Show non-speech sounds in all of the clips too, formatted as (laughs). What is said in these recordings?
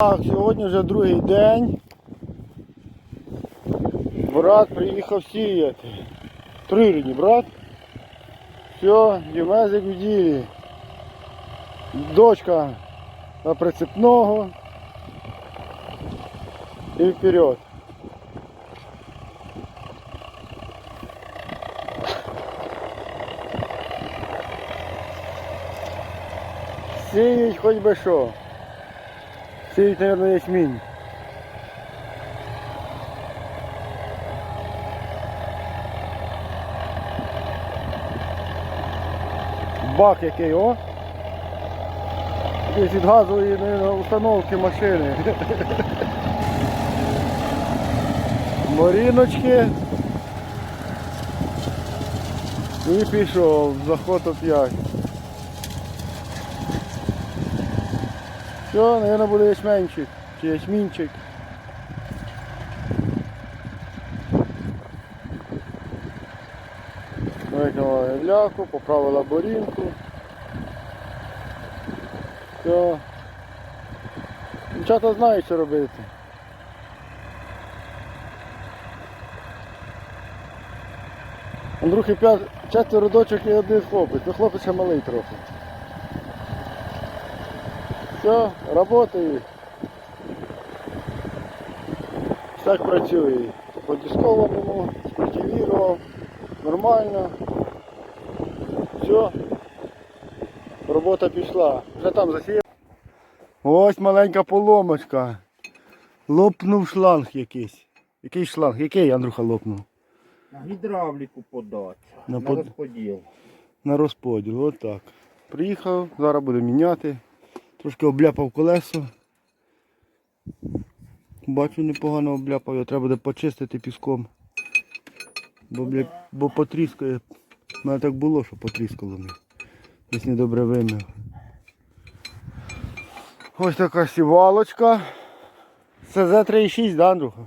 Так, сьогодні вже другий день. Брат приїхав сіяти. Трирідні, брат. Все, Дімезик в ділі. Дочка на прицепного. І вперед. Сіють хоч би що. Сіють, мабуть, ячмінь. Бак який, о! Якийсь від газової установки машини. (laughs) Маріночки. І пішов, заход оп'ять. Все, наверное, буде ячменчик. Чи ячмінчик. Викинула ляку, поправила борінку. Все. Дівчата знають, що робити. Андрухи п'ять, четверо дочок і один хлопець. Ну хлопець ще малий трохи. Все, работаю. Так працює. По дисковому, скультивував, нормально. Все. Робота пішла. Вже там засіяв. Ось маленька поломочка. Лопнув шланг якийсь. Який шланг? Який Андрюха лопнув? На гідравліку подати. На На, под- розподіл. На розподіл, отак. Приїхав, зараз буду міняти. Трошки обляпав колесо. Бачу, непогано обляпав, його треба буде почистити піском. Бо, бля, бо потріскає. У мене так було, що потріскало мене. Десь недобре вимив. Ось така сівалочка. Це за 3,6, да, Андрюха?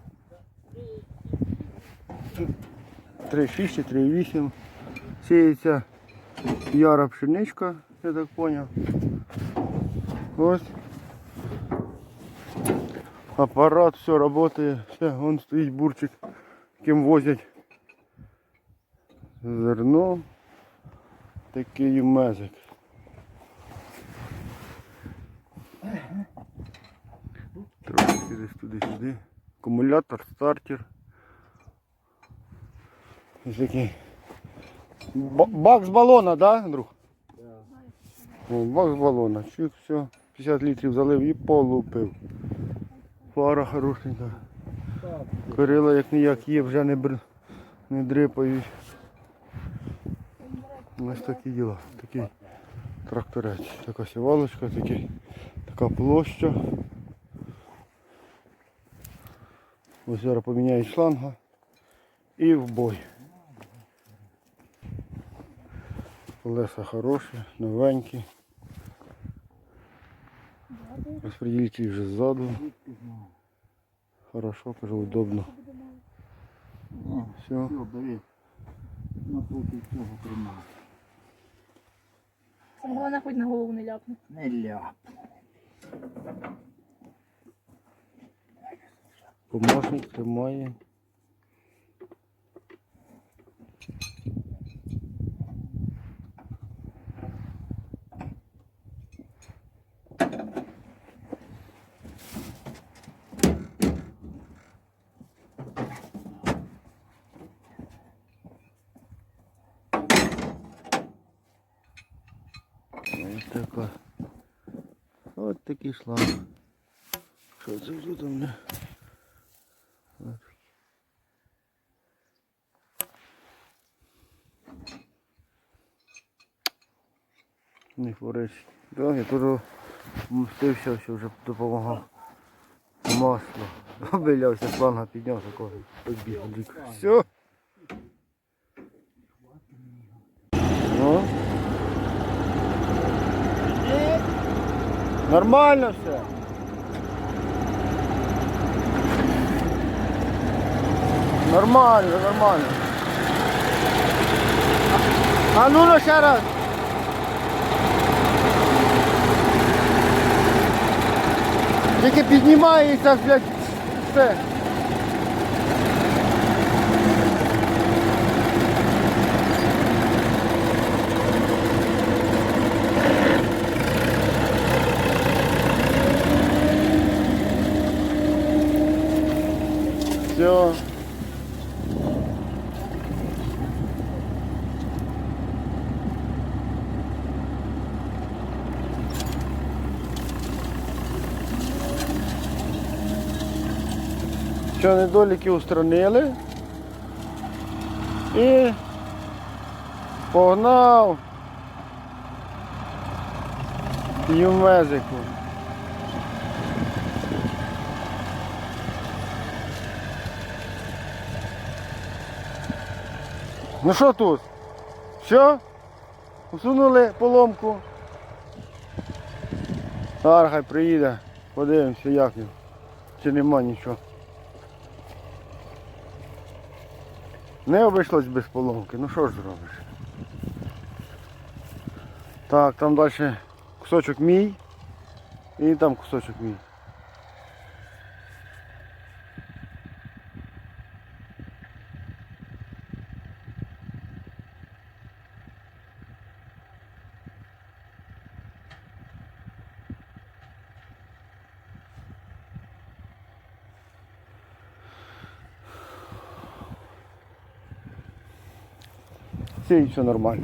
3,6 чи 3,8. Сіється яра пшеничка, я так поняв. Ось. Апарат, все працює, все, вон стоїть бурчик, яким возять зерно. Такий мезик. Трошки десь туди-сюди. Акумулятор, стартер. Ось такий. Бак з балона, да, Андрюх? О, бак з балона. Чик, все. 50 літрів залив і полупив. Фара хорошенька. Корила як ніяк є, вже не, бр... не дрипають. Ось такі діла. Такий тракторець. Така сівалочка, такий, така площа. Ось зараз поміняють шланга і в бой. Колеса хороші, новенькі. Розпределитель вже ззаду. Хорошо, кажу, удобно. Все. Все, бери. На полки цього тримай. Саме головне, хоч на голову не ляпне. Не ляп. Помощник тримає. Ось така. Ось такий шланг. Що це тут у? Не хвориш. Да, я теж мстився, що вже допомагав. Масло. Обилявся, шланга підняв такого. Побіг. Все. Ну. Нормально все. Нормально, нормально. А ну ну ще раз. Тільки піднімається, блядь, все. Що недоліки устранили. І погнав юмезику. Ну що тут? Все? Усунули поломку. Зараз хай приїде, подивимося як він. Чи нема нічого. Не обійшлось без поломки, ну що ж зробиш? Так, там далі кусочок мій і там кусочок мій. Все і все нормально.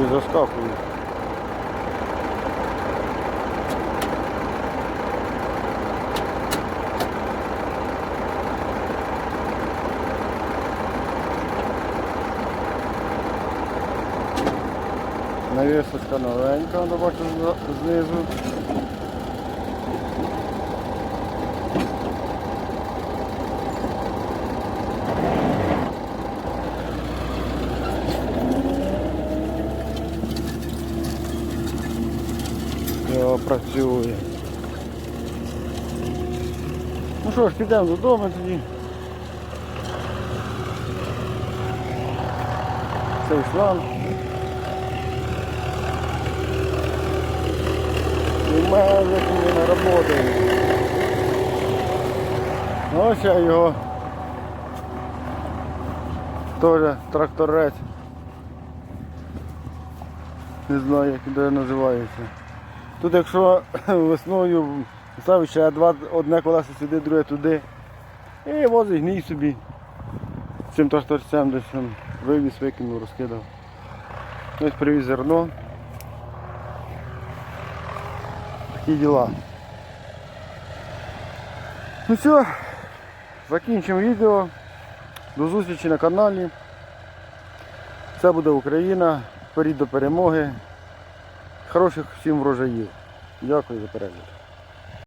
І заскакую. Навісочка новенька, бачу знизу. Працює. Ну що ж, підемо додому тоді. Цей шланг. Мене не працює. Ось я його. Теж тракторець. Не знаю, як де називається. Тут якщо (laughs) весною ставиш ще два, одне колесо сюди, друге туди. І возить гній собі. Цим тракторцем десь вивіз, викинув, розкидав. Ось привіз зерно. Такі діла. Ну все, закінчимо відео. До зустрічі на каналі. Це буде Україна. Вперед до перемоги. Хороших всім врожаїв. Дякую за перегляд.